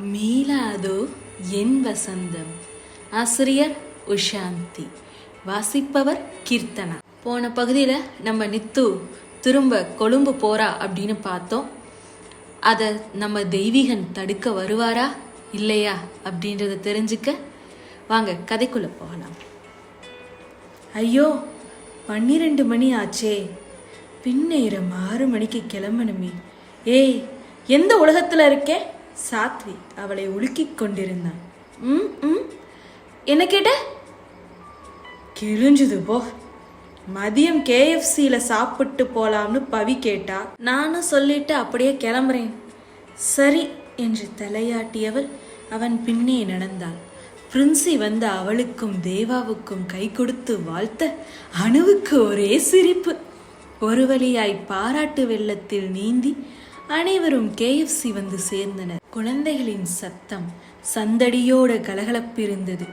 மீளாதோ என் வசந்தம். ஆசிரியர் உஷாந்தி. வாசிப்பவர் கீர்த்தனா. போன பகுதியில் நம்ம நித்து திரும்ப கொழும்பு போறா அப்படின்னு பார்த்தோம். அதை நம்ம தெய்வீகன் தடுக்க வருவாரா இல்லையா அப்படின்றத தெரிஞ்சுக்க வாங்க கதைக்குள்ள போகலாம். ஐயோ பன்னிரெண்டு மணி ஆச்சே. பின்னேரம் ஆறு மணிக்கு கிளம்பணுமே. ஏய் எந்த உலகத்தில் இருக்கே? சாத்வி அவளை உலுக்கிக் கொண்டிருந்தான் ம் ம் என்ன கேட்ட? கிழிஞ்சுது போ. மதியம் கேஎஃப்சியில் சாப்பிட்டு போலாம்னு பவி கேட்டா நானும் சொல்லிட்டு அப்படியே கிளம்புறேன். சரி என்று தலையாட்டியவள் அவன் பின்னே நடந்தாள். பிரின்சி வந்து அவளுக்கும் தேவாவுக்கும் கை கொடுத்து வாழ்த்த அணுவுக்கு ஒரே சிரிப்பு. ஒரு வழியாய் பாராட்டு வெள்ளத்தில் நீந்தி அனைவரும் கேஎஃப்சி வந்து சேர்ந்தனர். குழந்தைகளின் சத்தம் சந்தடியோட கலகலப்பிருந்தது.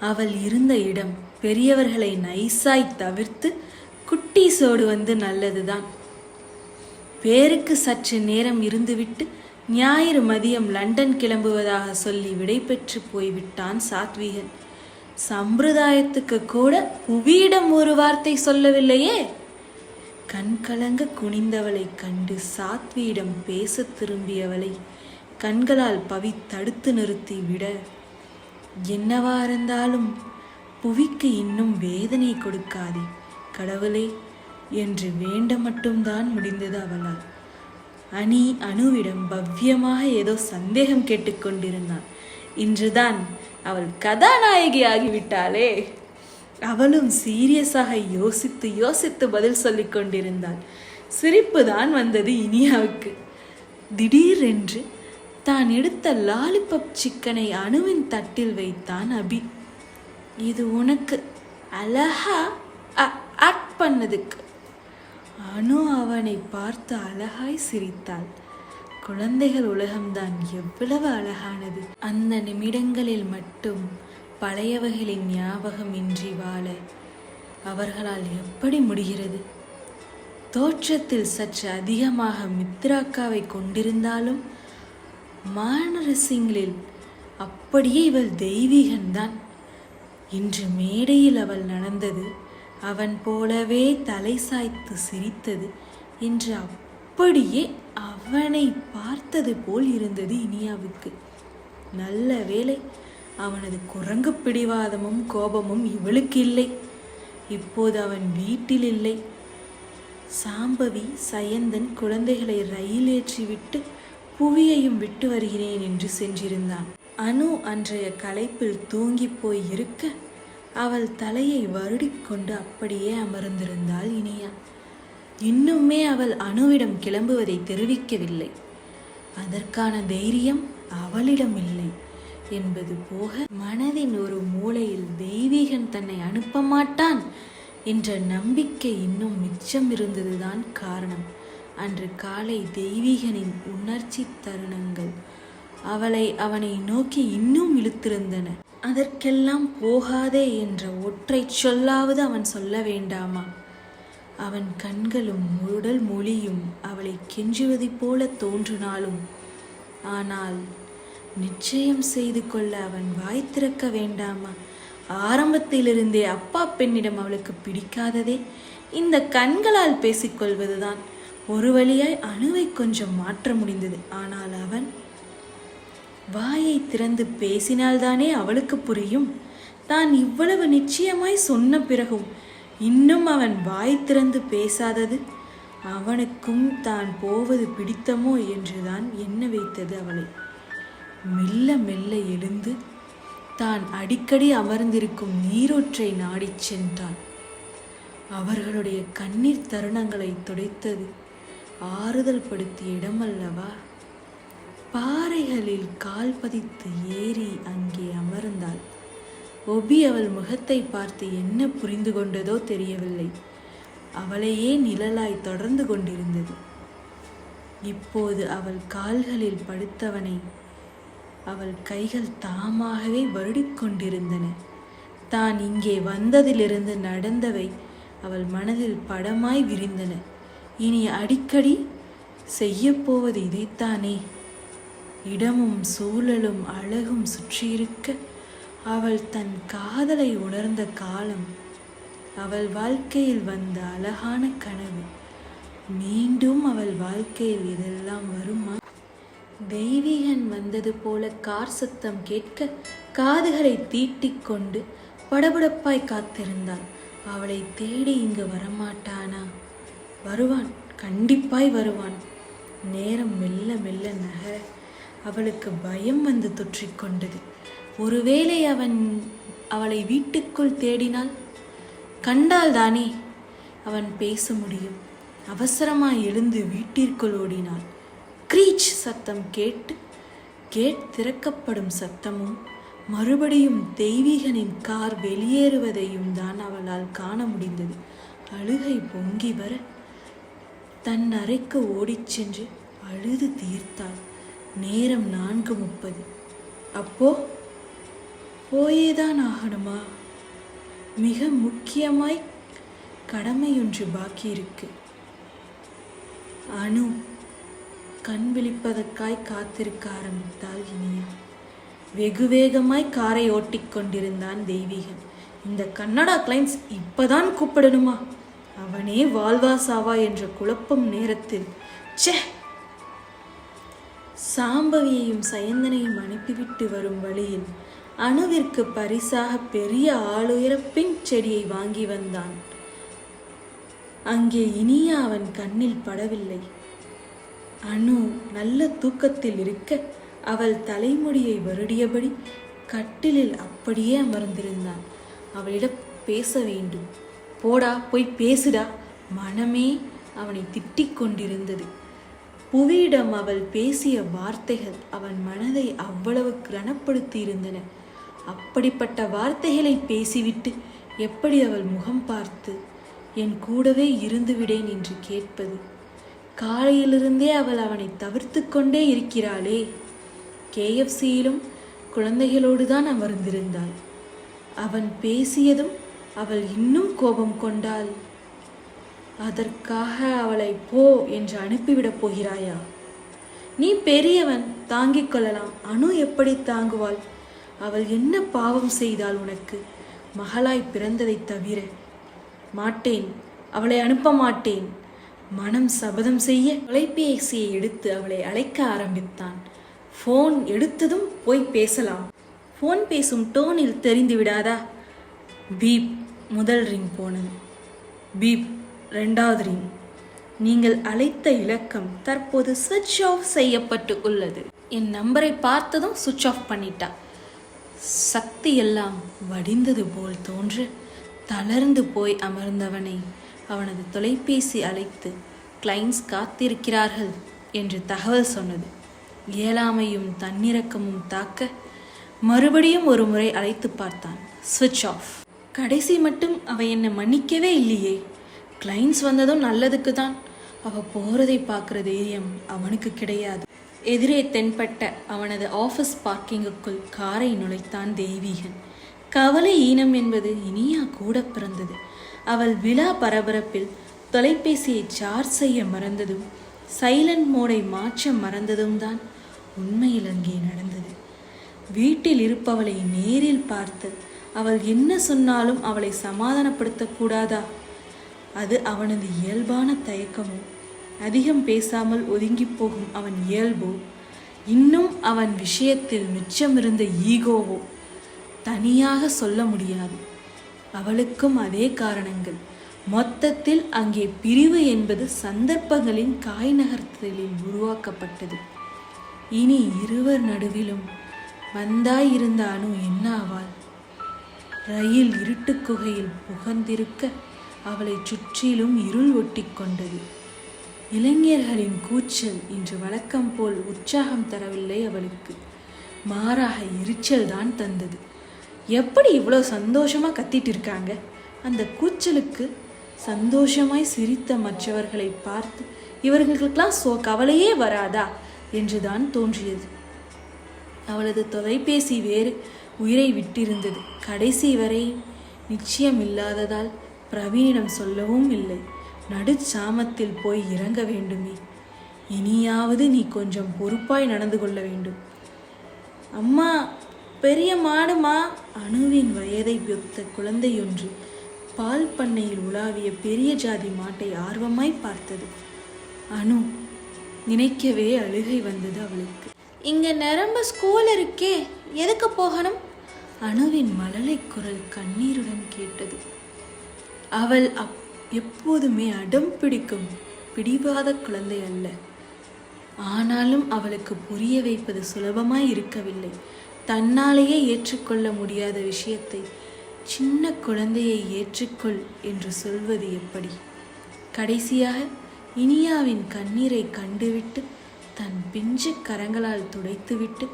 அவள் இருந்த இடம் பெரியவர்களை நைசாய் தவிர்த்து குட்டீஸோடு வந்து நல்லதுதான். பேருக்கு சற்று நேரம் இருந்துவிட்டு ஞாயிறு மதியம் லண்டன் கிளம்புவதாக சொல்லி விடைபெற்று போய்விட்டான் சாத்விகன். சம்பிரதாயத்துக்கு கூட புவியிடம் ஒரு வார்த்தை சொல்லவில்லையே? கண்கலங்க குனிந்தவளை கண்டு சாத்வியிடம் பேசத் திரும்பியவளை கண்களால் பவி தடுத்து நிறுத்தி விட என்னவா இருந்தாலும் புவிக்கு இன்னும் வேதனை கொடுக்காதே கடவுளே என்று வேண்ட மட்டும்தான் முடிந்தது அவளால். அணி அணுவிடம் பவ்யமாக ஏதோ சந்தேகம் கேட்டுக்கொண்டிருந்தான் இன்றுதான் அவள் கதாநாயகி ஆகிவிட்டாளே அவளும் சீரியஸாக யோசித்து யோசித்து பதில் சொல்லி கொண்டிருந்தாள். சிரிப்பு தான் வந்தது இனியாவுக்கு. திடீரென்று தான் எடுத்த லாலிபப் சிக்கனை அணுவின் தட்டில் வைத்தான் அபி. இது உனக்கு அழகா ஆக்ட் பண்ணதுக்கு. அனு அவனை பார்த்து அழகாய் சிரித்தாள். குழந்தைகள் உலகம்தான் எவ்வளவு அழகானது. அந்த நிமிடங்களில் மட்டும் பழையவர்களின் ஞாபகம் இன்றி வாழ அவர்களால் எப்படி முடிகிறது? தோற்றத்தில் சற்று அதிகமாக மித்ராக்காவை கொண்டிருந்தாலும் மானரசிங்களில் அப்படியே இவள் தெய்வீகன்தான். இன்று மேடையில் அவள் நடந்தது அவன் போலவே தலை சாய்த்து சிரித்தது என்று அப்படியே அவனை பார்த்தது போல் இருந்தது இனியாவுக்கு. நல்ல வேளை அவனது குரங்கு பிடிவாதமும் கோபமும் இவளுக்கு இல்லை. இப்போது அவன் வீட்டில் இல்லை. சாம்பவி சயந்தன் குழந்தைகளை ரயில் ஏற்றிவிட்டு புவியையும் விட்டு வருகிறேன் என்று சென்றிருந்தான். அனு அன்றைய களைப்பில் தூங்கி போய் இருக்க அவள் தலையை வருடிக்கொண்டு அப்படியே அமர்ந்திருந்தாள் இனியா. இன்னுமே அவள் அணுவிடம் கிளம்புவதை தெரிவிக்கவில்லை. அதற்கான தைரியம் அவளிடம் இல்லை என்பது போக மனதின் ஒரு மூலையில் தெய்வீகன் தன்னை அனுப்ப மாட்டான் என்ற நம்பிக்கை இன்னும் மிச்சம் இருந்ததுதான் காரணம். அன்று காலை தெய்வீகனின் உணர்ச்சி தருணங்கள் அவளை அவனை நோக்கி இன்னும் இழுத்திருந்தன. அதற்கெல்லாம் போகாதே என்ற ஒற்றை சொல்லாவது அவன் சொல்ல வேண்டாமா? அவன் கண்களும் உடல் மொழியும் அவளை கெஞ்சுவது போல தோன்றினாலும் ஆனால் நிச்சயம் செய்து கொள்ள அவன் வாய் திறக்க வேண்டாமா? ஆரம்பத்திலிருந்தே அப்பா பெண்ணிடம் அவளுக்கு பிடிக்காததே. இந்த கண்களால் பேசிக்கொள்வதுதான். ஒரு வழியாய் அணுவை கொஞ்சம் மாற்ற முடிந்தது. ஆனால் அவன் வாயை திறந்து பேசினால்தானே அவளுக்கு புரியும்? தான் இவ்வளவு நிச்சயமாய் சொன்ன பிறகும் இன்னும் அவன் வாய் திறந்து பேசாதது அவனுக்கும் தான் போவது பிடித்தமோ என்றுதான் எண்ண வைத்தது அவளை. மெல்ல மெல்ல எழுந்து தான் அடிக்கடி அமர்ந்திருக்கும் நீரூற்றை நாடிச் சென்றான். அவர்களுடைய கண்ணீர் தருணங்களை துடைத்தது ஆறுதல் படுத்திய இடமல்லவா? பாறைகளில் கால் பதித்து ஏறி அங்கே அமர்ந்தாள். ஒபி அவள் முகத்தை பார்த்து என்ன புரிந்து கொண்டதோ தெரியவில்லை. அவளையே நிழலாய் தொடர்ந்து கொண்டிருந்தது. இப்போது அவள் கால்களில் படுத்தவனை அவள் கைகள் தாமாகவே வருடிக்கொண்டிருந்தன. தான் இங்கே வந்ததிலிருந்து நடந்தவை அவள் மனதில் படமாய் விரிந்தன. இனி அடிக்கடி செய்யப்போவது இதைத்தானே? இடமும் சூழலும் அழகும் சுற்றியிருக்க அவள் தன் காதலை உணர்ந்த காலம் அவள் வாழ்க்கையில் வந்த அழகான கனவு. மீண்டும் அவள் வாழ்க்கையில் இதெல்லாம் வருமா? தெய்வீகன் வந்தது போல கார் சத்தம் கேட்க காதுகளை தீட்டிக் கொண்டு படபடப்பாய் காத்திருந்தாள் அவளை தேடி இங்கு வரமாட்டானா? வருவான் கண்டிப்பாய் வருவான். நேரம் மெல்ல மெல்ல நகர அவளுக்கு பயம் வந்து தொற்றிக்கொண்டது ஒருவேளை அவன் அவளை வீட்டுக்குள் தேடினால்? கண்டால் தானே? அவன் பேச முடியும். அவசரமாய் எழுந்து வீட்டிற்குள் ஓடினாள். க்ரீச் சத்தம் கேட்டு கேட் திறக்கப்படும் சத்தமும் மறுபடியும் தெய்வீகனின் கார் வெளியேறுவதையும் தான் அவளால் காண முடிந்தது. அழுகை பொங்கி வர தன் அறைக்கு ஓடிச் சென்று அழுது தீர்த்தாள். நேரம் நான்கு முப்பது. அப்போ போயேதான் ஆகணுமா? மிக முக்கியமாய் கடமையொன்று பாக்கி அணு கண் விழிப்பதற்காய் காத்திருக்க ஆரம்பித்தாள் இனியா. வெகு வேகமாய் காரை ஓட்டிக் கொண்டிருந்தான் தெய்வீகன். இந்த கன்னடா கிளைண்ட்ஸ் இப்பதான் கூப்பிடணுமா? அவனே வாழ்வா சாவா என்ற குழப்பம் நேரத்தில் ச்சே! சாம்பவியையும் சயந்தனையும் அனுப்பிவிட்டு வரும் வழியில் அணுவிற்கு பரிசாக பெரிய ஆளுயர பிங்க் செடியை வாங்கி வந்தான். அங்கே இனிய அவன் கண்ணில் படவில்லை. அனு நல்ல தூக்கத்தில் இருக்க அவள் தலைமுடியை வருடியபடி கட்டிலில் அப்படியே அமர்ந்திருந்தான். அவளிடம் பேச வேண்டும். போடா போய் பேசுடா. மனமே அவனை திட்டிக் கொண்டிருந்தது. புவியிடம் அவள் பேசிய வார்த்தைகள் அவன் மனதை அவ்வளவு கனப்படுத்தி இருந்தன அப்படிப்பட்ட வார்த்தைகளை பேசிவிட்டு எப்படி அவள் முகம் பார்த்து என் கூடவே இருந்துவிடேன் என்று கேட்பது காலையிலிருந்தே அவள் அவனை தவிர்த்து கொண்டே இருக்கிறாளே. கேஎஃப்சியிலும் குழந்தைகளோடு தான் அமர்ந்திருந்தாள். அவன் பேசியதும் அவள் இன்னும் கோபம் கொண்டாள். அதற்காக அவளை போ என்று அனுப்பிவிடப் போகிறாயா? நீ பெரியவன் தாங்கிக் கொள்ளலாம். அணு எப்படி தாங்குவாள்? அவள் என்ன பாவம் செய்தாள் உனக்கு? மகளாய் பிறந்ததைத் தவிர. மாட்டேன். அவளை அனுப்ப மாட்டேன். மனம் சபதம் செய்ய தொலைபேசியை எடுத்து அவளை அழைக்க ஆரம்பித்தான். ஃபோன் எடுத்ததும் போய் பேசலாம். ஃபோன் பேசும் டோனில் தெரிந்து விடாதா? பீப் முதல் ரிங் போனது. பீப் ரெண்டாவது ரிங். நீங்கள் அழைத்த இலக்கம் தற்போது சுவிட்ச் ஆஃப் செய்யப்பட்டு உள்ளது. என் நம்பரை பார்த்ததும் சுவிட்ச் ஆஃப் பண்ணிட்டா. சக்தி எல்லாம் வடிந்தது போல் தோன்று தளர்ந்து போய் அமர்ந்தவனை. அவனது தொலைபேசி அழைத்து கிளைண்ட்ஸ் காத்திருக்கிறார்கள் என்று தகவல் சொன்னது. இயலாமையும் தன்னிறக்கமும் தாக்க மறுபடியும் ஒரு முறை அழைத்து பார்த்தான். சுவிட்ச் ஆஃப். கடைசி மட்டும் அவ என்னை மன்னிக்கவே இல்லையே. கிளைண்ட்ஸ் வந்ததும் நல்லதுக்கு தான். அவ போறதை பார்க்குற தைரியம் அவனுக்கு கிடையாது. எதிரே தென்பட்ட அவனது ஆஃபீஸ் பார்க்கிங்குக்குள் காரை நுழைத்தான் தெய்வீகன். கவலை ஈனம் என்பது இனியா கூட பிறந்தது. அவள் விழா பரபரப்பில் தொலைபேசியை சார்ஜ் செய்ய மறந்ததும் சைலண்ட் மோடை மாற்ற மறந்ததும் தான் உண்மையில் அங்கே நடந்தது. வீட்டில் இருப்பவளை நேரில் பார்த்து அவள் என்ன சொன்னாலும் அவளை சமாதானப்படுத்தக்கூடாதா அது அவனது இயல்பான தயக்கமோ? அதிகம் பேசாமல் ஒதுங்கி போகும் அவன் இயல்போ? இன்னும் அவன் விஷயத்தில் மிச்சமிருந்த ஈகோவோ? தனியாக சொல்ல முடியாது. அவளுக்கும் அதே காரணங்கள். மொத்தத்தில் அங்கே பிரிவு என்பது சந்தர்ப்பங்களின் காய் நகர்த்தலில் உருவாக்கப்பட்டது. இனி இருவர் நடுவிலும் வந்தாயிருந்த அணு என்ன ஆவாள் ரயில் இருட்டு குகையில் புகந்திருக்க அவளை சுற்றிலும் இருள் ஒட்டி கொண்டது. இளைஞர்களின் கூச்சல் இன்று வழக்கம் போல் உற்சாகம் தரவில்லை அவளுக்கு. மாறாக எரிச்சல் தான் தந்தது. எப்படி இவ்வளோ சந்தோஷமாக கத்திட்டு இருக்காங்க? அந்த கூச்சலுக்கு சந்தோஷமாய் சிரித்த மற்றவர்களை பார்த்து இவர்களுக்கெல்லாம் சோ கவலையே வராதா? என்றுதான் தோன்றியது. அவளது தொலைபேசி வேறு உயிரை விட்டிருந்தது. கடைசி வரை நிச்சயம் இல்லாததால் பிரவீனிடம் சொல்லவும் இல்லை. நடுச்சாமத்தில் போய் இறங்க வேண்டுமே. இனியாவது நீ கொஞ்சம் பொறுப்பாய் நடந்து கொள்ள வேண்டும். அம்மா பெரிய மாடுமா? அணுவின் வயதை ஒத்த குழந்தையொன்று பால் பண்ணையில் உலாவிய பெரிய ஜாதி மாட்டை ஆர்வமாய் பார்த்தது. அனு நினைக்கவே அழுகை வந்தது அவளுக்கு. இங்க நிரம்ப ஸ்கூல் இருக்கே எதுக்கு போகணும்? அணுவின் மழலை குரல் கண்ணீருடன் கேட்டது. அவள் அப் எப்போதுமே அடம் பிடிக்கும் பிடிவாத குழந்தை அல்ல. ஆனாலும் அவளுக்கு புரிய வைப்பது சுலபமாய் இருக்கவில்லை. தன்னாலேயே ஏற்றுக்கொள்ள முடியாத விஷயத்தை சின்ன குழந்தையை ஏற்றுக்கொள் என்று சொல்வது எப்படி? கடைசியாக இனியாவின் கண்ணீரை கண்டுவிட்டு தன் பிஞ்சு கரங்களால் துடைத்துவிட்டு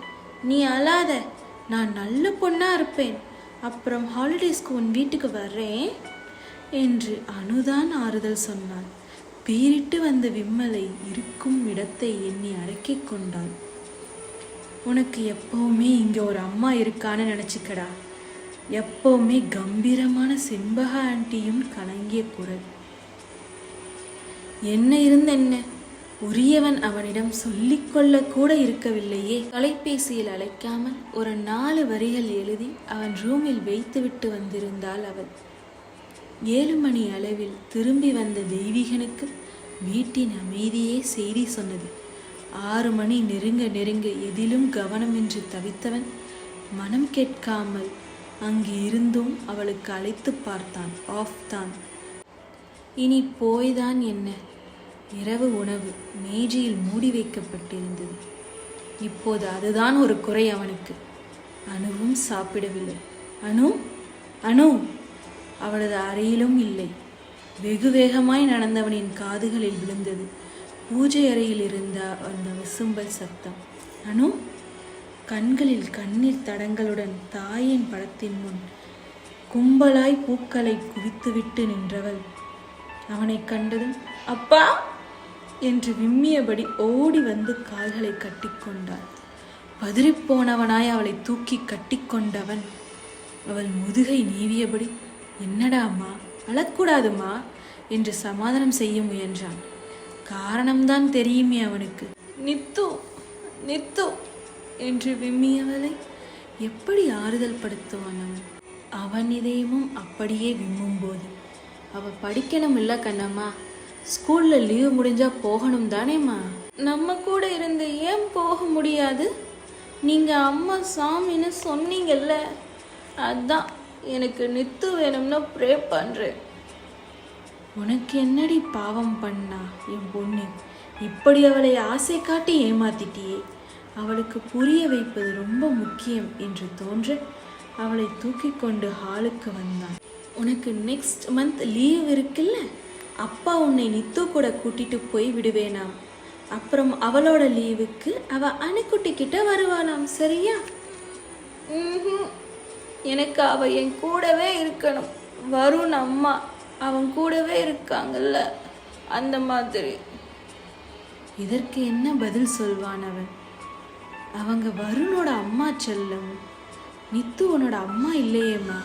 நீ அழாத நான் நல்ல பொண்ணா இருப்பேன். அப்புறம் ஹாலிடேஸ்க்கு உன் வீட்டுக்கு வர்றேன் என்று அனுதான் ஆறுதல் சொன்னாள் பீரிட்டு வந்த விம்மலை இருக்கும் இடத்தை எண்ணி அடக்கிக் கொண்டாள் உனக்கு எப்போவுமே இங்கே ஒரு அம்மா இருக்கான்னு நினச்சிக்கடா. எப்போவுமே கம்பீரமான செண்பக ஆண்டியும் கலங்கிய குரல். என்ன இருந்த என்ன உரியவன் அவனிடம் சொல்லிக்கொள்ள கூட இருக்கவில்லையே. தொலைபேசியில் அழைக்காமல் ஒரு நாலு வரிகள் எழுதி அவன் ரூமில் வைத்துவிட்டு வந்திருந்தாள் அவள் ஏழு மணி அளவில் திரும்பி வந்த தெய்வீகனுக்கு வீட்டின் அமைதியே செய்தி சொன்னது. ஆறு மணி நெருங்க நெருங்க எதிலும் கவனமின்றி தவித்தவன் மனம் கேட்காமல் அங்கு இருந்தும் அவளுக்கு அழைத்து பார்த்தான். ஆஃப் தான். இனி போய்தான் என்ன? இரவு உணவு. மேஜையில் மூடி வைக்கப்பட்டிருந்தது. இப்போது அதுதான் ஒரு குறை அவனுக்கு. அணுவும் சாப்பிடவில்லை. அனு அணு. அவளது அறையிலும் இல்லை. வெகு வேகமாய் நடந்தவனின் காதுகளில் விழுந்தது. பூஜை அறையில் இருந்த அந்த விசும்பல் சத்தம். அனு கண்களில் கண்ணீர் தடங்களுடன் தாயின் படத்தின் முன் கும்பலாய் பூக்களை குவித்துவிட்டு நின்றவள். அவனைக் கண்டதும் அப்பா! என்று விம்மியபடி ஓடி வந்து கால்களை கட்டிக்கொண்டாள் பதறிப்போனவனாய் அவளை தூக்கி கட்டிக்கொண்டவன் அவள் முதுகை நீவியபடி என்னடா அழக்கூடாதுமா என்று சமாதானம் செய்ய முயன்றான். காரணம்தான் தெரியுமே அவனுக்கு. நித்து நித்து என்று விம்மியவளை எப்படி ஆறுதல் படுத்துவான் அவன்? அவன் இதயமும் அப்படியே விம்மும் போது அவ படிக்கணும் இல்ல கண்ணம்மா. ஸ்கூல்ல லீவு முடிஞ்சா போகணும் தானேம்மா. நம்ம கூட இருந்து ஏன் போக முடியாது? நீங்க அம்மா சாமின்னு சொன்னீங்கல்ல. அதான் எனக்கு நித்து வேணும்னு ப்ரே பண்றேன். உனக்கு என்னடி பாவம் பண்ணா என் பொண்ணு? இப்படி அவளை ஆசை காட்டி ஏமாத்திட்டியே. அவளுக்கு புரிய வைப்பது ரொம்ப முக்கியம் என்று தோன்ற அவளை தூக்கி கொண்டு ஹாலுக்கு வந்தான். உனக்கு நெக்ஸ்ட் மந்த் லீவ் இருக்குல்ல? அப்பா உன்னை நித்து கூட கூட்டிட்டு போய் விடுவேனாம் அப்புறம் அவளோட லீவுக்கு அவ அணுக்குட்டி கிட்ட வருவாளாம் சரியா? எனக்கு அவ என் கூடவே இருக்கணும். வருண் அம்மா. அவன் கூடவே இருக்காங்கல்ல. அந்த மாதிரி. இதற்கு என்ன பதில் சொல்வான் அவன்? அவங்க வருணோட அம்மா செல்லம். நித்து உன்னோட அம்மா இல்லையேம்மா?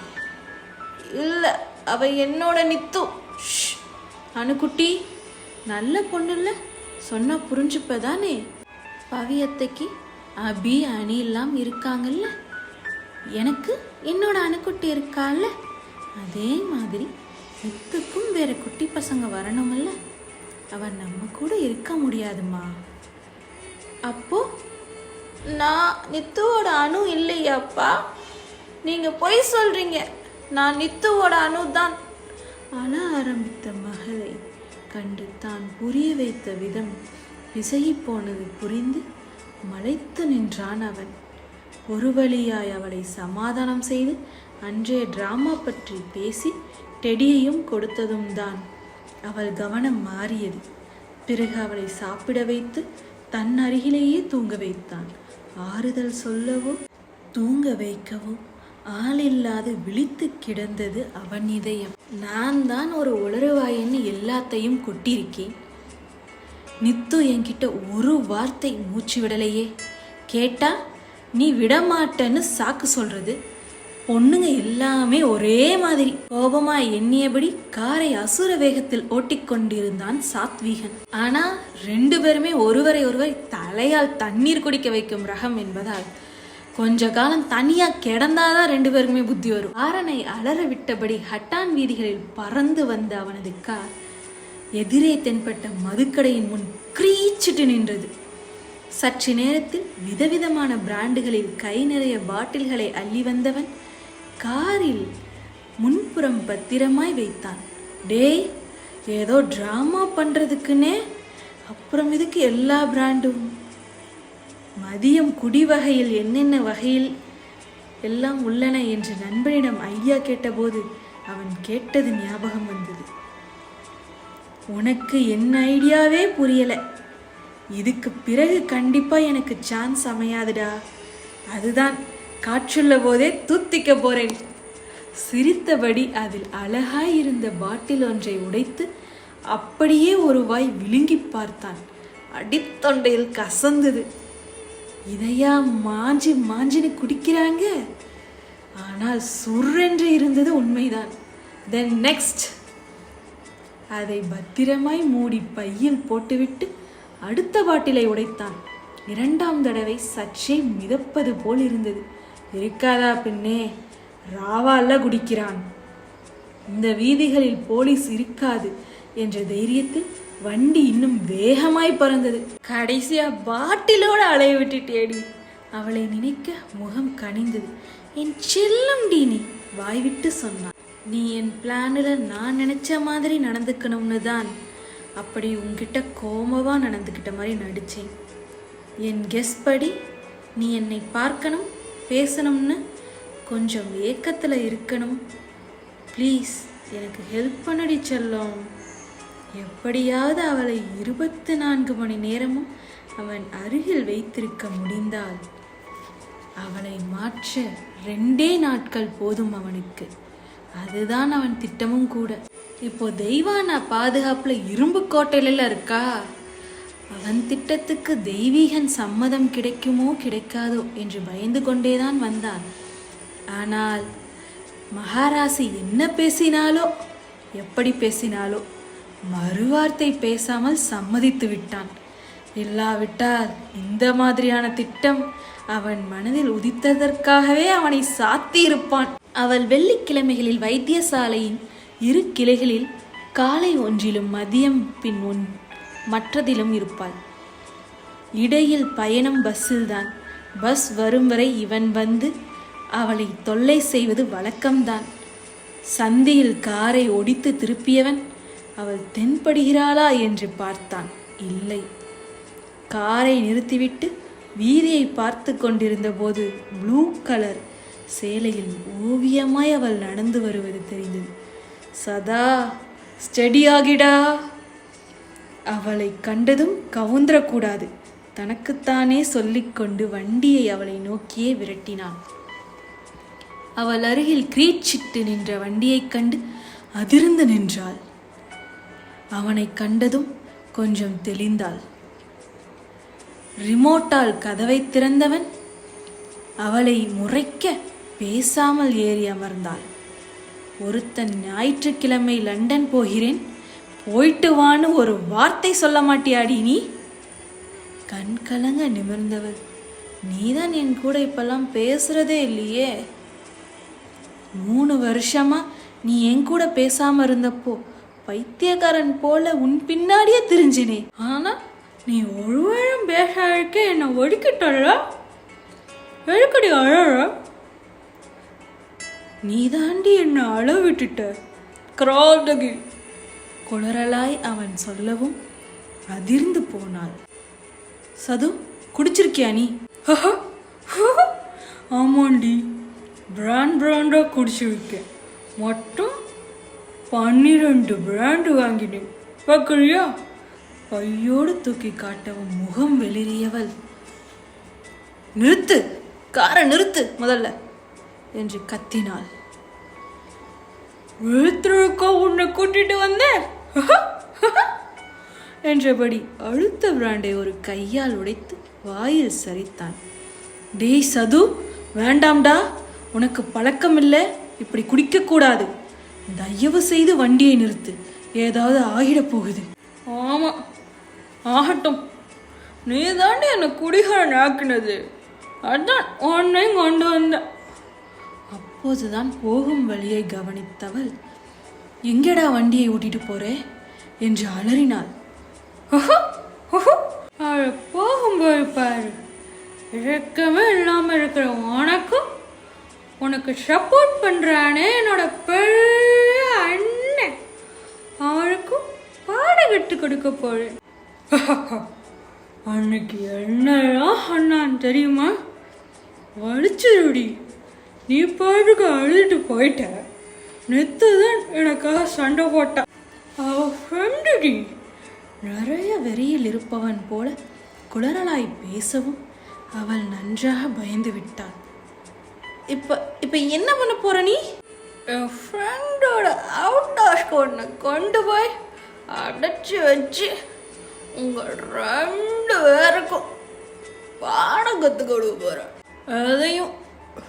இல்ல அவ என்னோட நித்து. அணுக்குட்டி நல்ல பொண்ணு இல்ல சொன்னா புரிஞ்சுப்பதானே? பவியத்தைக்கு அபி அணி எல்லாம் இருக்காங்கல்ல. எனக்கு என்னோட அணுக்குட்டி இருக்கால்ல? அதே மாதிரி வேற குட்டி பசங்க வரணும்ல? அவன் நம்ம கூட இருக்க முடியாதுமா. அப்போ? நான் நித்துவோட அணு இல்லையாப்பா? நீங்க பொய் சொல்றீங்க. நான் நித்துவோட அணு தான் அழ ஆரம்பித்த மகளை கண்டு தான் புரிய வைத்த விதம் பிசகிப் போனது புரிந்து மலைத்து நின்றான் அவன். ஒரு வழியாய் அவளை சமாதானம் செய்து அன்றைய டிராமா பற்றி பேசி டெடியையும் கொடுத்ததும் தான். அவள் கவனம் மாறியது. பிறகு அவளை சாப்பிட வைத்து தன் அருகிலேயே தூங்க வைத்தான். ஆறுதல் சொல்லவோ தூங்க வைக்கவோ ஆளில்லாது விழித்து கிடந்தது அவன் இதயம். நான் தான் ஒரு உளறுவாயன்னு எல்லாத்தையும் கொட்டியிருக்கேன். நித்து என்கிட்ட ஒரு வார்த்தை மூச்சு விடலையே. கேட்டா நீ விடமாட்டேன்னு சாக்கு சொல்றது. பொண்ணுங்க எல்லாமே ஒரே மாதிரி. கோபமா எண்ணியபடி காரை அசுர வேகத்தில் ஓட்டிக்கொண்டிருந்தான் சாத்வீகன். ஆனா ரெண்டு பேருமே ஒருவரை ஒருவர் தலையால் தண்ணீர் குடிக்க வைக்கும் ரகம் என்பதால் கொஞ்ச காலம் தனியா கிடந்தாதான் ரெண்டு பேருக்குமே புத்தி வரும். காரனை அலற விட்டபடி ஹட்டான் வீதிகளில் பறந்து வந்த அவனது கார் எதிரே தென்பட்ட மதுக்கடையின் முன் கிரீச்சிட்டு நின்றது. சற்று நேரத்தில் விதவிதமான பிராண்டுகளில் கை நிறைய பாட்டில்களை அள்ளி வந்தவன் காரில் முன்புறம் பத்திரமாய் வைத்தான். டேய் ஏதோ ட்ராமா பண்ணுறதுக்குன்னே அப்புறம் இதுக்கு எல்லா பிராண்டும் மதியம் குடி வகையில் என்னென்ன வகையில் எல்லாம் உள்ளன? என்று நண்பனிடம் ஐடியா கேட்டபோது அவன் கேட்டது ஞாபகம் வந்தது. உனக்கு என்ன ஐடியாவே புரியலை. இதுக்கு பிறகு கண்டிப்பாக எனக்கு சான்ஸ் அமையாதுடா. அதுதான் காற்றுள்ள போதே தூத்திக்க போறேன். சிரித்தபடி அதில் அழகாய் இருந்த பாட்டில் ஒன்றை உடைத்து அப்படியே ஒரு வாய் விழுங்கி பார்த்தான். அடித்தொண்டையில் கசந்தது. இதையா மாஞ்சி மாஞ்சின்னு குடிக்கிறாங்க? ஆனால் சுர்ரென்று இருந்தது உண்மைதான். தென் நெக்ஸ்ட் அதை பத்திரமாய் மூடி பையில் போட்டுவிட்டு அடுத்த பாட்டிலை உடைத்தான். இரண்டாம் தடவை சற்றே மிதப்பது போல் இருந்தது. இருக்காதா பின்னே ராவால குடிக்கிறான். இந்த வீதிகளில் போலீஸ் இருக்காது என்ற தைரியத்தில் வண்டி இன்னும் வேகமாய் பறந்தது. கடைசியா பாட்டிலோட அலைய விட்டுட்டேடி. அவளை நினைக்க முகம் கனிந்தது. என் செல்லும் டீனி வாய்விட்டு சொன்னான். நீ என் பிளானில் நான் நினைச்ச மாதிரி நடந்துக்கணும்னு தான். அப்படி உங்ககிட்ட கோமவா நடந்துக்கிட்ட மாதிரி நடிச்சேன். என் கெஸ் படி நீ என்னை பார்க்கணும் பேசணும்னு கொஞ்சம் ஏக்கத்தில் இருக்கணும். ப்ளீஸ் எனக்கு ஹெல்ப் பண்ணடி செல்லம். எப்படியாவது அவளை இருபத்தி நான்கு மணி நேரமும் அவன் அருகில் வைத்திருக்க முடிந்தால் அவளை மாற்ற ரெண்டே நாட்கள் போதும் அவனுக்கு. அதுதான் அவன் திட்டமும் கூட. இப்போ தெய்வானா பாதுகாப்பில் இரும்பு கோட்டையில இருக்கா? அவன் திட்டத்துக்கு தெய்வீகன் சம்மதம் கிடைக்குமோ கிடைக்காதோ என்று பயந்து கொண்டேதான் வந்தான். ஆனால் மகாராசி என்ன பேசினாலோ எப்படி பேசினாலோ மறுவார்த்தை பேசாமல் சம்மதித்து விட்டான். இல்லாவிட்டால் இந்த மாதிரியான திட்டம் அவன் மனதில் உதித்ததற்காகவே அவனை சாத்தியிருப்பான். அவள் வெள்ளிக்கிழமைகளில் வைத்தியசாலையின் இரு கிளைகளில் காலை ஒன்றிலும் மதியம் பின் ஒன் மற்றதிலும் இருப்பாள். இடையில் பயணம் பஸ்ஸில்தான். பஸ் வரும் வரை இவன் வந்து அவளை தொல்லை செய்வது வழக்கம்தான். சந்தியில் காரை ஒடித்து திருப்பியவன் அவள் தென்படுகிறாளா என்று பார்த்தான். இல்லை. காரை நிறுத்திவிட்டு வீதியை பார்த்து கொண்டிருந்த போது ப்ளூ கலர் சேலையில் ஓவியமாய் அவள் நடந்து வருவது தெரிந்தது. சதா ஸ்டெடியாகிடா! அவளை கண்டதும் கவுந்தரக்கூடாது. தனக்குத்தானே சொல்லிக்கொண்டு வண்டியை அவளை நோக்கியே விரட்டினான். அவள் அருகில் கிரீச்சிட்டு நின்ற வண்டியைக் கண்டு அதிர்ந்து நின்றாள். அவனை கண்டதும் கொஞ்சம் தெளிந்தாள். ரிமோட்டால் கதவை திறந்தவன் அவளை முறைக்க பேசாமல் ஏறி அமர்ந்தாள். ஒருத்தன் ஞாயிற்றுக்கிழமை லண்டன் போகிறேன். போயிட்டு வான்னு ஒரு வார்த்தை சொல்ல மாட்டியாடி நீ? கண் கலங்க நிமிர்ந்தவள். நீதான் என் கூட இப்பெல்லாம் பேசுறதே இல்லையே. மூணு வருஷமா நீ என் கூட பேசாம இருந்தப்போ பைத்தியக்காரன் போல உன் பின்னாடியே தெரிஞ்சினே. ஆனா நீ ஒருவரும் பேசாருக்க என்னை ஒடுக்கிட்டல எதுக்கடி அழற? நீ தாண்டி என்னை அழ விட்டுட்ட கிராதகி குளறலாய் அவன் சொல்லவும் அதிர்ந்து போனாள். சது குடிச்சிருக்கியா நீ? ஆமாண்டி பிராண்ட் பிராண்டாக குடிச்சிருக்கேன். மொத்தம் பன்னிரெண்டு பிராண்டு வாங்கினேன். பார்க்குறியா? பையோடு தூக்கி காட்டவும் முகம் வெளியவள் நிறுத்து காரை நிறுத்து முதல்ல என்று கத்தினாள். விழுத்துருக்கோ உன்னை கூட்டிட்டு வந்தேன்? என்றபடி அழுத்த பிராண்டை ஒரு கையால் உடைத்து வாயில் சரித்தான். டேய் சது வேண்டாம்டா. உனக்கு பழக்கம் இல்லை இப்படி குடிக்கக்கூடாது. தயவு செய்து வண்டியை நிறுத்து. ஏதாவது ஆகிடப் போகுது. ஆமாம் ஆகட்டும். நீ தாண்டி என்னை குடிகாரன் ஆக்குனது. அதான் உன்னையும் கொண்டு வந்தேன். அப்போதுதான் போகும் வழியை கவனித்தவள் எங்கேடா வண்டியை ஓட்டிட்டு போறே? என்று அலறினாள். போகும்போது பாரு. இறக்கமே இல்லாமல் இருக்கிற உனக்கும் உனக்கு சப்போர்ட் பண்ணுறானே என்னோட பெரிய அண்ணன். அவளுக்கும் பாடம் கட்டு கொடுக்க போறேன். அன்னைக்கு என்னெல்லாம் அண்ணான் தெரியுமா? வலிச்சிருடி நீ பாட்டுக்கு அழுதுட்டு போயிட்ட. நெத்து தான் எனக்காக சண்டை போட்டான். ஃப்ரெண்டுடி. நிறைய வெறியில் இருப்பவன் போல குளறலாய் பேசவும் அவள் நன்றாக பயந்து விட்டாள் இப்போ இப்போ என்ன பண்ண போற நீ? என் ஃப்ரெண்டோட அவுட் ஒன்று கொண்டு போய் அடைச்சி வச்சு உங்கள் ரெண்டு பேருக்கும் பாடம் கற்றுக் கொடுக்க போகிறேன் அதையும்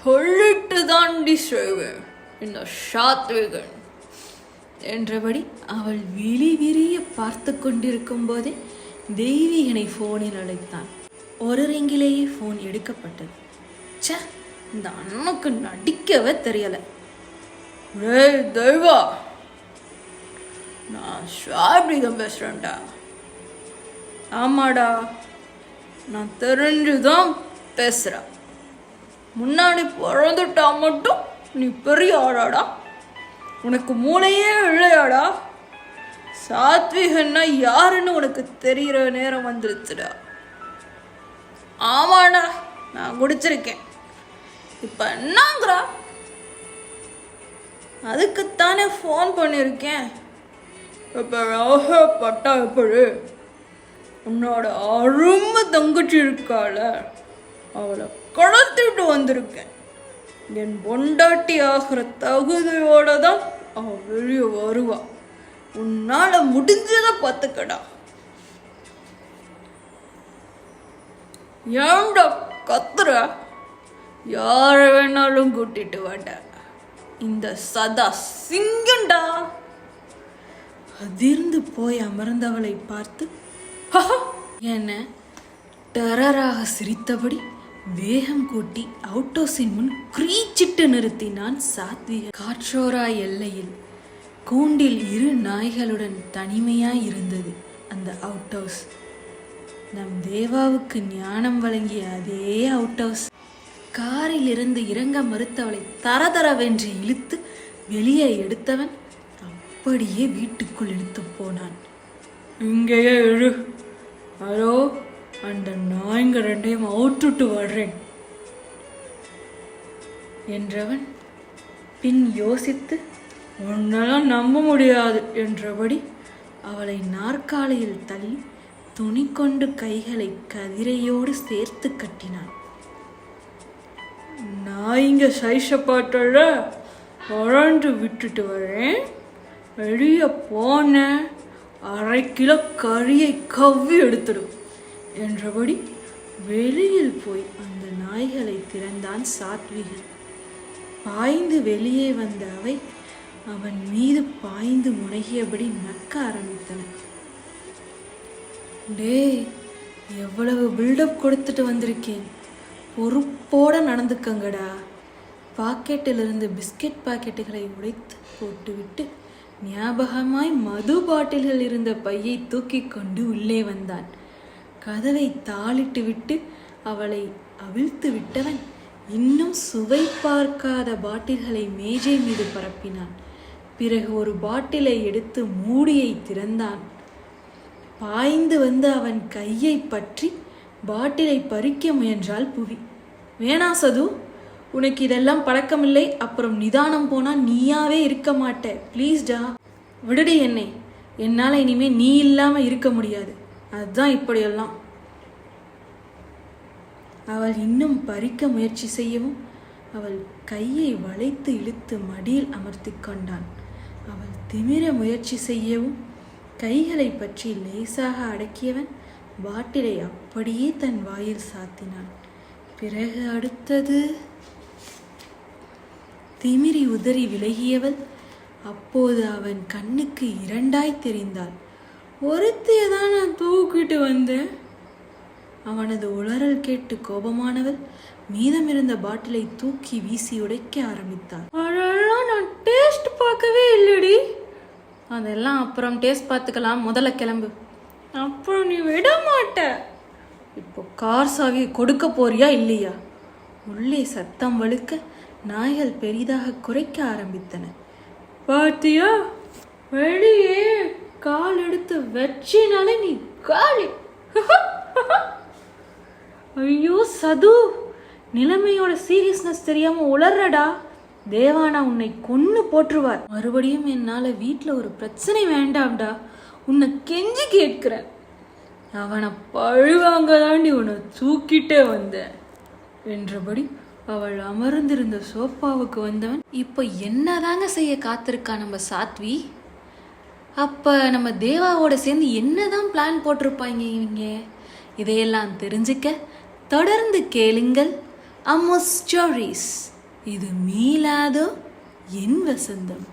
சொல்லிட்டு தாண்டி செய்வேன். இந்த சாத்விகன் என்றபடி அவள் விழி விரிய பார்த்து கொண்டிருக்கும் போதே தெய்வீகனை ஃபோனில் அழைத்தான். ஒரு ரிங்கிலேயே ஃபோன் எடுக்கப்பட்டது. ச்சே இந்த அண்ணனுக்கு நடிக்கவே தெரியலை. டேய் தெய்வா நான் சாத்விகம் பேசுகிறேன்டா ஆமாடா நான் தெரிஞ்சுதான் பேசுகிறேன் முன்னாடி பிறந்துட்டா மட்டும் நீ பெரிய ஆளாடா உனக்கு மூளையே இல்லையாடா? சாத்விகன்னா யாருன்னு உனக்கு தெரிகிற நேரம் வந்துருச்சுடா. ஆமாடா நான் குடிச்சிருக்கேன். இப்போ என்னங்கிறா? அதுக்குத்தானே ஃபோன் பண்ணியிருக்கேன் இப்போ பட்டா எப்படி உன்னோட அருமை தங்கச்சி இருக்காள. அவளை கடத்திட்டு வந்திருக்கேன். என் பொண்டாட்டி ஆகிற தகுதியோட தான் அவன் வெளியே வருவா. உன்னால் முடிஞ்சதை பார்த்துக்கடா. ஏன்டா கத்துற? யாரை வேணாலும் கூட்டிட்டு வாடா. இந்த சதா சிங்கண்டா அதிர்ந்து போய் அமர்ந்தவளை பார்த்து "ஹஹா" என டெரராக சிரித்தபடி வேகம் கூட்டி அவுட்டோஸின் முன் கிரீச்சிட்டு நிறுத்தினான் சாத்விக. காற்றோரா எல்லையில் கூண்டில் இரு நாய்களுடன் தனிமையாய் இருந்தது அந்த அவுட் ஹவுஸ் நம் தேவாவுக்கு ஞானம் வழங்கிய அதே அவுட் ஹவுஸ் காரில் இருந்து இறங்க மறுத்தவளை தரதரவென்று இழுத்து வெளியே எடுத்தவன் அப்படியே வீட்டுக்குள் இழுத்து போனான். இங்கேயே இரு ஹலோ அந்த நாய்ங்க ரெண்டையும் அவுட்டுட்டு வர்றேன் என்றவன் பின் யோசித்து உன்னெல்லாம் நம்ப முடியாது என்றபடி அவளை நாற்காலியில் தள்ளி துணி கொண்டு கைகளை கதிரையோடு சேர்த்து கட்டினான். நாய்ங்க சைஸப்பாட்டல வளர்ந்து விட்டுட்டு வரேன் வெளியே போனேன் அரை கிலோ கறியை கவ்வி எடுத்துடும் என்றபடி வெளியில் போய் அந்த நாய்களை திறந்தான் சாத்விகன். பாய்ந்து வெளியே வந்த அவை அவன் மீது பாய்ந்து முனகியபடி நக்க ஆரம்பித்தன. டேய் எவ்வளவு பில்டப் கொடுத்துட்டு வந்திருக்கேன். பொறுப்போட நடந்துக்கங்கடா. பாக்கெட்டிலிருந்து பிஸ்கெட் பாக்கெட்டுகளை உடைத்து போட்டுவிட்டு ஞாபகமாய் மது பாட்டில்கள் இருந்த பையை தூக்கி கொண்டு உள்ளே வந்தான். கதவை தாளிட்டு விட்டு அவளை அவிழ்த்து விட்டவன் இன்னும் சுவை பார்க்காத பாட்டில்களை மேஜை மீது பரப்பினான். பிறகு ஒரு பாட்டிலை எடுத்து மூடியை திறந்தான். பாய்ந்து வந்து அவன் கையை பற்றி பாட்டிலை பறிக்க முயன்றாள் புவி. வேணா சது உனக்கு இதெல்லாம் பழக்கமில்லை. அப்புறம் நிதானம் போனால் நீயாவே இருக்க மாட்ட. ப்ளீஸ்டா விடுடி என்னை. என்னால் இனிமே நீ இல்லாமல் இருக்க முடியாது. அதுதான் இப்படியெல்லாம். அவள் இன்னும் பறிக்க முயற்சி செய்யவும் அவள் கையை வளைத்து இழுத்து மடியில் அமர்த்தி கொண்டான். அவள் திமிர முயற்சி செய்யவும் கைகளை பற்றி லேசாக அடக்கியவன் பாட்டிலை அப்படியே தன் வாயில் சாத்தினான். பிறகு அடுத்தது திமிரி உதறி விலகியவள் அப்போது அவன் கண்ணுக்கு இரண்டாய் தெரிந்தாள். ஒருத்தையை தான் நான் தூக்கிட்டு வந்தேன். அவனது உளறல் கேட்டு கோபமானவள் மீதமிருந்த பாட்டிலை தூக்கி வீசி உடைக்க ஆரம்பித்தாள். அதெல்லாம் நான் டேஸ்ட் பார்க்கவே இல்லடி. அதெல்லாம் அப்புறம் டேஸ்ட் பார்த்துக்கலாம். முதல்ல கிளம்பு. அப்புறம் நீ விட மாட்ட. இப்போ கார் சாவியை கொடுக்க போறியா இல்லையா? உள்ளே சத்தம் வழுக்க நாய்கள் பெரிதாக குறைக்க ஆரம்பித்தன. பார்த்தியா வெளியே. கால் எடுத்து வச்சினாலே நீ காலி. ஐயோ சது. நிலைமையோட சீரியஸ்னஸ் தெரியாம உளர்றடா தேவானா உன்னை கொன்னு போற்றுவார். மறுபடியும் என்னால வீட்டில் ஒரு பிரச்சனை வேண்டாம்டா. உன்னை கெஞ்சி கேட்கிறேன். அவனை பழுவாங்க தாண்டி உன்னை தூக்கிட்டே வந்தேன். என்றபடி அவள் அமர்ந்திருந்த சோஃபாவுக்கு வந்தவன் இப்போ என்னதாங்க செய்ய காத்திருக்கா நம்ம சாத்வி? அப்போ நம்ம தேவாவோட சேர்ந்து என்னதான் பிளான் போட்டிருப்பாங்க இவங்க? இதையெல்லாம் தெரிஞ்சுக்க தொடர்ந்து கேளுங்கள். அம்மோ ஸ்டோரிஸ் இது மீளாதோ என் வசந்தம்.